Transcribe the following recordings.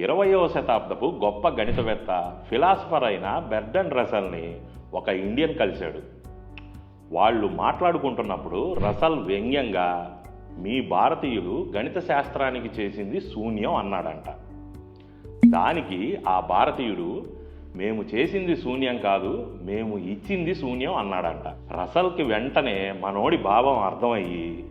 ఇరవయవ శతాబ్దపు గొప్ప గణితవేత్త ఫిలాసఫర్ అయిన బెర్డన్ రసల్ని ఒక ఇండియన్ కలిశాడు. వాళ్ళు మాట్లాడుకుంటున్నప్పుడు రసల్ వ్యంగ్యంగా మీ భారతీయులు గణిత శాస్త్రానికి చేసింది శూన్యం అన్నాడంట. దానికి ఆ భారతీయుడు మేము చేసింది శూన్యం కాదు మేము ఇచ్చింది శూన్యం అన్నాడంట. రసల్కి వెంటనే మనోడి భావం అర్థమయ్యి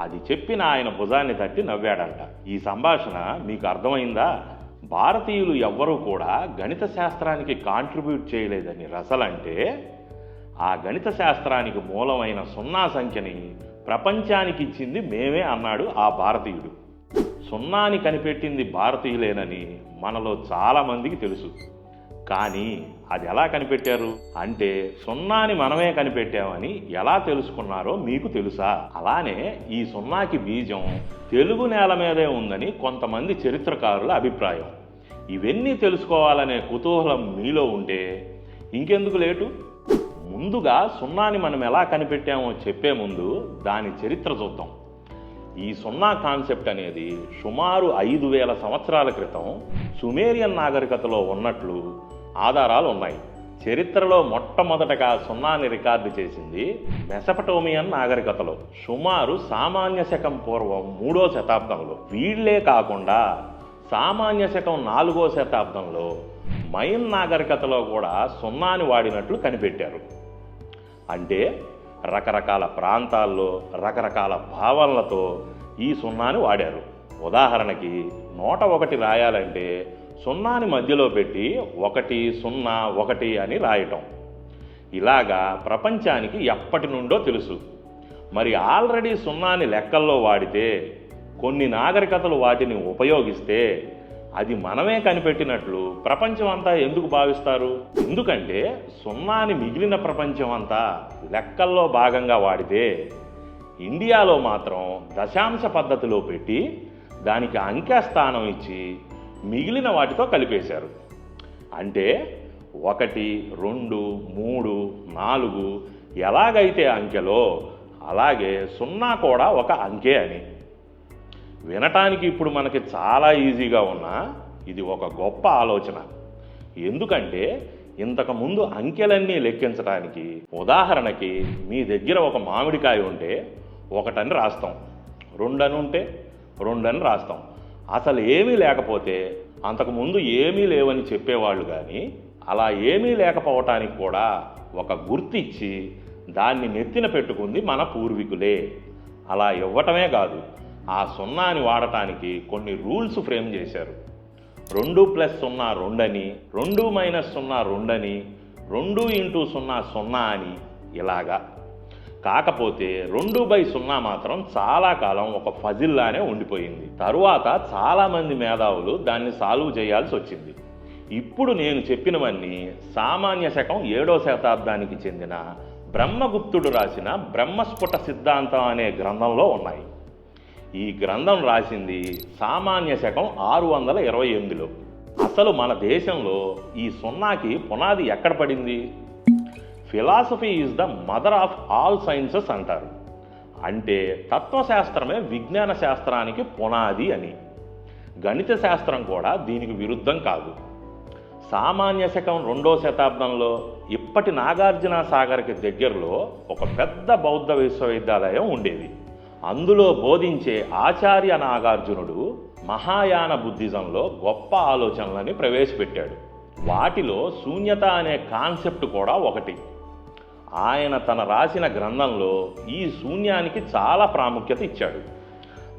అది చెప్పిన ఆయన భుజాన్ని తట్టి నవ్వాడంట. ఈ సంభాషణ మీకు అర్థమైందా? భారతీయులు ఎవ్వరూ కూడా గణిత శాస్త్రానికి కాంట్రిబ్యూట్ చేయలేదని రసల్ అంటే ఆ గణిత శాస్త్రానికి మూలమైన సున్నా సంఖ్యని ప్రపంచానికి ఇచ్చింది మేమే అన్నాడు ఆ భారతీయుడు. సున్నాని కనిపెట్టింది భారతీయులేనని మనలో చాలామందికి తెలుసు. కానీ అది ఎలా కనిపెట్టారు? అంటే సున్నాని మనమే కనిపెట్టామని ఎలా తెలుసుకున్నారో మీకు తెలుసా? అలానే ఈ సున్నాకి బీజం తెలుగు నేల మీదే ఉందని కొంతమంది చరిత్రకారుల అభిప్రాయం. ఇవన్నీ తెలుసుకోవాలనే కుతూహలం మీలో ఉంటే ఇంకెందుకు లేటు? ముందుగా సున్నాని మనం ఎలా కనిపెట్టామో చెప్పే ముందు దాని చరిత్ర చూద్దాం. ఈ సున్నా కాన్సెప్ట్ అనేది సుమారు ఐదు వేల సంవత్సరాల క్రితం సుమేరియన్ నాగరికతలో ఉన్నట్లు ఆధారాలు ఉన్నాయి చరిత్రలో మొట్టమొదటగా సున్నాని రికార్డు చేసింది మెసపటోమియన్ నాగరికతలో సుమారు సామాన్య శకం పూర్వం మూడో శతాబ్దంలో. వీళ్ళే కాకుండా సామాన్య శకం నాలుగో శతాబ్దంలో మైన్ నాగరికతలో కూడా సున్నాని వాడినట్లు కనిపెట్టారు. అంటే రకరకాల ప్రాంతాల్లో రకరకాల భావనలతో ఈ సున్నాని వాడారు. ఉదాహరణకి నూట ఒకటి రాయాలంటే సున్నాని మధ్యలో పెట్టి ఒకటి సున్నా ఒకటి అని రాయటం. ఇలాగా ప్రపంచానికి ఎప్పటి నుండో తెలుసు. మరి ఆల్రెడీ సున్నాని లెక్కల్లో వాడితే కొన్ని నాగరికతలు వాటిని ఉపయోగిస్తే అది మనమే కనిపెట్టినట్లు ప్రపంచం అంతా ఎందుకు భావిస్తారు? ఎందుకంటే సున్నాని మిగిలిన ప్రపంచం అంతా లెక్కల్లో భాగంగా వాడితే ఇండియాలో మాత్రం దశాంశ పద్ధతిలో పెట్టి దానికి అంకె స్థానం ఇచ్చి మిగిలిన వాటితో కలిపేశారు. అంటే ఒకటి రెండు మూడు నాలుగు ఎలాగైతే అంకెలో అలాగే సున్నా కూడా ఒక అంకె అని. వినటానికి ఇప్పుడు మనకి చాలా ఈజీగా ఉన్నా ఇది ఒక గొప్ప ఆలోచన. ఎందుకంటే ఇంతకుముందు అంకెలన్నీ లెక్కించడానికి ఉదాహరణకి మీ దగ్గర ఒక మామిడికాయ ఉంటే ఒకటని రాస్తాం. రెండని ఉంటే రెండని రాస్తాం. అసలు ఏమీ లేకపోతే అంతకుముందు ఏమీ లేవని చెప్పేవాళ్ళు కానీ అలా ఏమీ లేకపోవటానికి కూడా ఒక గుర్తిచ్చి దాన్ని నెత్తిన పెట్టుకుంది మన పూర్వీకులే. అలా ఇవ్వటమే కాదు ఆ సున్నాని వాడటానికి కొన్ని రూల్స్ ఫ్రేమ్ చేశారు. రెండు ప్లస్ సున్నా రెండని రెండు మైనస్ సున్నా రెండని రెండు ఇంటూ సున్నా సున్నా అని ఇలాగా. కాకపోతే రెండు బై సున్నా మాత్రం చాలా కాలం ఒక ఫజిల్లానే ఉండిపోయింది. తరువాత చాలామంది మేధావులు దాన్ని సాల్వ్ చేయాల్సి వచ్చింది. ఇప్పుడు నేను చెప్పినవన్నీ సామాన్య శకం ఏడో శతాబ్దానికి చెందిన బ్రహ్మగుప్తుడు రాసిన బ్రహ్మస్ఫుట సిద్ధాంతం అనే గ్రంథంలో ఉన్నాయి. ఈ గ్రంథం రాసింది సామాన్య శకం ఆరు వందల ఇరవై ఎనిమిదిలో. అసలు మన దేశంలో ఈ సున్నాకి పునాది ఎక్కడ పడింది? Philosophy is the mother of all sciences అంటారు. అంటే తత్వశాస్త్రమే విజ్ఞాన శాస్త్రానికి పునాది అని. గణిత శాస్త్రం కూడా దీనికి విరుద్ధం కాదు. సామాన్య శకం రెండో శతాబ్దంలో ఇప్పటి నాగార్జున సాగర్కి దగ్గరలో ఒక పెద్ద బౌద్ధ విశ్వవిద్యాలయం ఉండేది. అందులో బోధించే ఆచార్య నాగార్జునుడు మహాయాన బుద్ధిజంలో గొప్ప ఆలోచనలని ప్రవేశపెట్టాడు. వాటిలో శూన్యత అనే కాన్సెప్ట్ కూడా ఒకటి. ఆయన తన రాసిన గ్రంథంలో ఈ శూన్యానికి చాలా ప్రాముఖ్యత ఇచ్చాడు.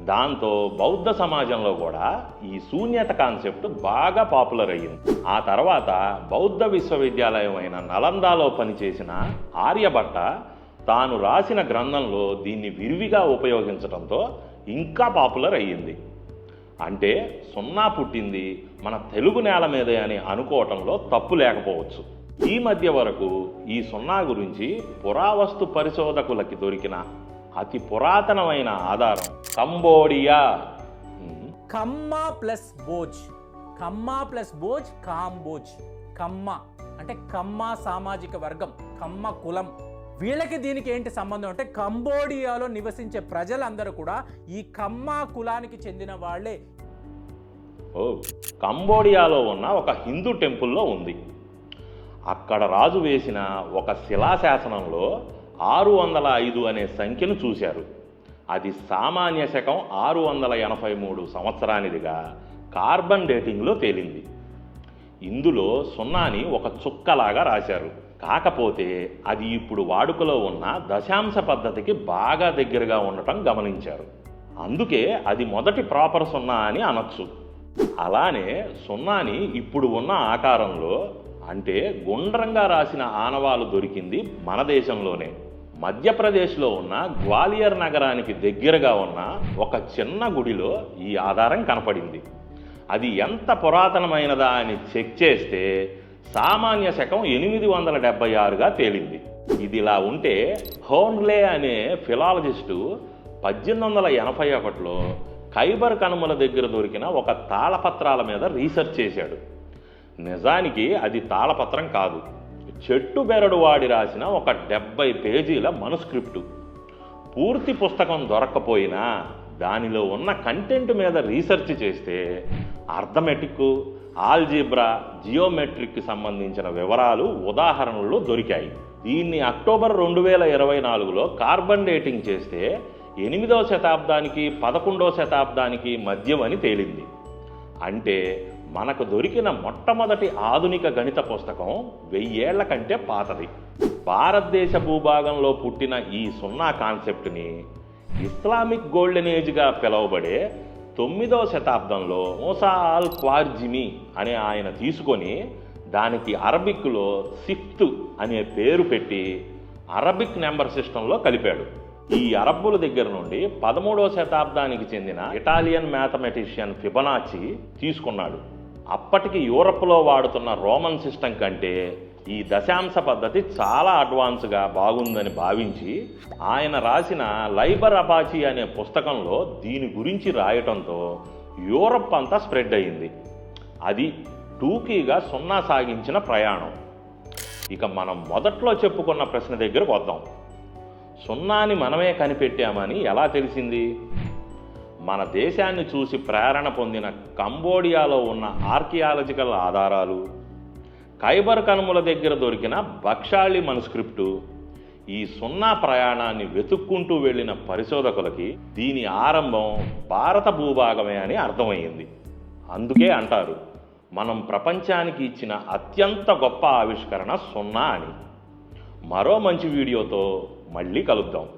దాంతో బౌద్ధ సమాజంలో కూడా ఈ శూన్యత కాన్సెప్ట్ బాగా పాపులర్ అయ్యింది. ఆ తర్వాత బౌద్ధ విశ్వవిద్యాలయం అయిన నలందాలో పనిచేసిన ఆర్యభట్ట తాను రాసిన గ్రంథంలో దీన్ని విరివిగా ఉపయోగించడంతో ఇంకా పాపులర్ అయ్యింది. అంటే సున్నా పుట్టింది మన తెలుగు నేల మీదే అని అనుకోవటంలో తప్పు లేకపోవచ్చు. ఈ మధ్య వరకు ఈ సున్నా గురించి పురావస్తు పరిశోధకులకి దొరికిన అతి పురాతనమైన ఆధారం Cambodia. Kamma plus Boj. Kamma plus Boj Kamboj. Kamma అంటే కమ్మ సామాజిక వర్గం కమ్మ కులం. వీళ్ళకి దీనికి ఏంటి సంబంధం అంటే కంబోడియాలో నివసించే ప్రజలందరూ కూడా ఈ కమ్మ కులానికి చెందిన వాళ్ళే. ఓ కంబోడియాలో ఉన్న ఒక హిందూ టెంపుల్లో ఉంది. అక్కడ రాజు వేసిన ఒక శిలాశాసనంలో ఆరు వందల ఐదు అనే సంఖ్యను చూశారు. అది సామాన్య శకం ఆరు వందల ఎనభై మూడు సంవత్సరానిదిగా కార్బన్ డేటింగ్లో తేలింది. ఇందులో సున్నాని ఒక చుక్కలాగా రాశారు. కాకపోతే అది ఇప్పుడు వాడుకలో ఉన్న దశాంశ పద్ధతికి బాగా దగ్గరగా ఉండటం గమనించారు. అందుకే అది మొదటి ప్రాపర్ సున్నా అని అనొచ్చు. అలానే సున్నాని ఇప్పుడు ఉన్న ఆకారంలో అంటే గుండ్రంగా రాసిన ఆనవాలు దొరికింది మన దేశంలోనే. మధ్యప్రదేశ్లో ఉన్న గ్వాలియర్ నగరానికి దగ్గరగా ఉన్న ఒక చిన్న గుడిలో ఈ ఆధారం కనపడింది. అది ఎంత పురాతనమైనదా అని చెక్ చేస్తే సామాన్య శకం ఎనిమిది వందల డెబ్బై ఆరుగా తేలింది. ఇది ఇలా ఉంటే హోన్లే అనే ఫిలాలజిస్టు పద్దెనిమిది వందల ఎనభై ఒకటిలో ఖైబర్ కనుమల దగ్గర దొరికిన ఒక తాళపత్రాల మీద రీసెర్చ్ చేశాడు. నిజానికి అది తాళపత్రం కాదు. చెట్టు బెరడు వాడి రాసిన ఒక డెబ్బై పేజీల మనుస్క్రిప్టు. పూర్తి పుస్తకం దొరక్కపోయినా దానిలో ఉన్న కంటెంట్ మీద రీసెర్చ్ చేస్తే అర్థమెటిక్ ఆల్జీబ్రా జియోమెట్రిక్కి సంబంధించిన వివరాలు ఉదాహరణలు దొరికాయి. దీన్ని అక్టోబర్ రెండు వేల ఇరవై నాలుగులో కార్బన్ డేటింగ్ చేస్తే ఎనిమిదవ శతాబ్దానికి పదకొండవ శతాబ్దానికి మధ్యమని తేలింది. అంటే మనకు దొరికిన మొట్టమొదటి ఆధునిక గణిత పుస్తకం వెయ్యేళ్ళ కంటే పాతది. భారతదేశ భూభాగంలో పుట్టిన ఈ సున్నా కాన్సెప్ట్ని ఇస్లామిక్ గోల్డెన్ ఏజ్గా పిలువబడే తొమ్మిదవ శతాబ్దంలో మోసా అల్ క్వార్జిమి అనే ఆయన తీసుకొని దానికి అరబిక్లో సిఫ్త్ అనే పేరు పెట్టి అరబిక్ నెంబర్ సిస్టంలో కలిపాడు. ఈ అరబ్బుల దగ్గర నుండి పదమూడవ శతాబ్దానికి చెందిన ఇటాలియన్ మ్యాథమెటిషియన్ ఫిబనాచి తీసుకున్నాడు. అప్పటికి యూరప్లో వాడుతున్న రోమన్ సిస్టమ్ కంటే ఈ దశాంశ పద్ధతి చాలా అడ్వాన్స్గా బాగుందని భావించి ఆయన రాసిన లైబర్ అపాచి అనే పుస్తకంలో దీని గురించి రాయటంతో యూరప్ అంతా స్ప్రెడ్ అయింది. అది టూకీగా సున్నా సాగించిన ప్రయాణం. ఇక మనం మొదట్లో చెప్పుకున్న ప్రశ్న దగ్గరకు వద్దాం. సున్నాని మనమే కనిపెట్టామని ఎలా తెలిసింది? మన దేశాన్ని చూసి ప్రేరణ పొందిన కంబోడియాలో ఉన్న ఆర్కియాలజికల్ ఆధారాలు ఖైబర్ కనుమల దగ్గర దొరికిన బక్షాళి మనుస్క్రిప్టు ఈ సున్నా ప్రయాణాన్ని వెతుక్కుంటూ వెళ్ళిన పరిశోధకులకి దీని ఆరంభం భారత భూభాగమే అని అర్థమయ్యింది. అందుకే అంటారు మనం ప్రపంచానికి ఇచ్చిన అత్యంత గొప్ప ఆవిష్కరణ సున్నా అని. మరో మంచి వీడియోతో మళ్ళీ కలుద్దాం.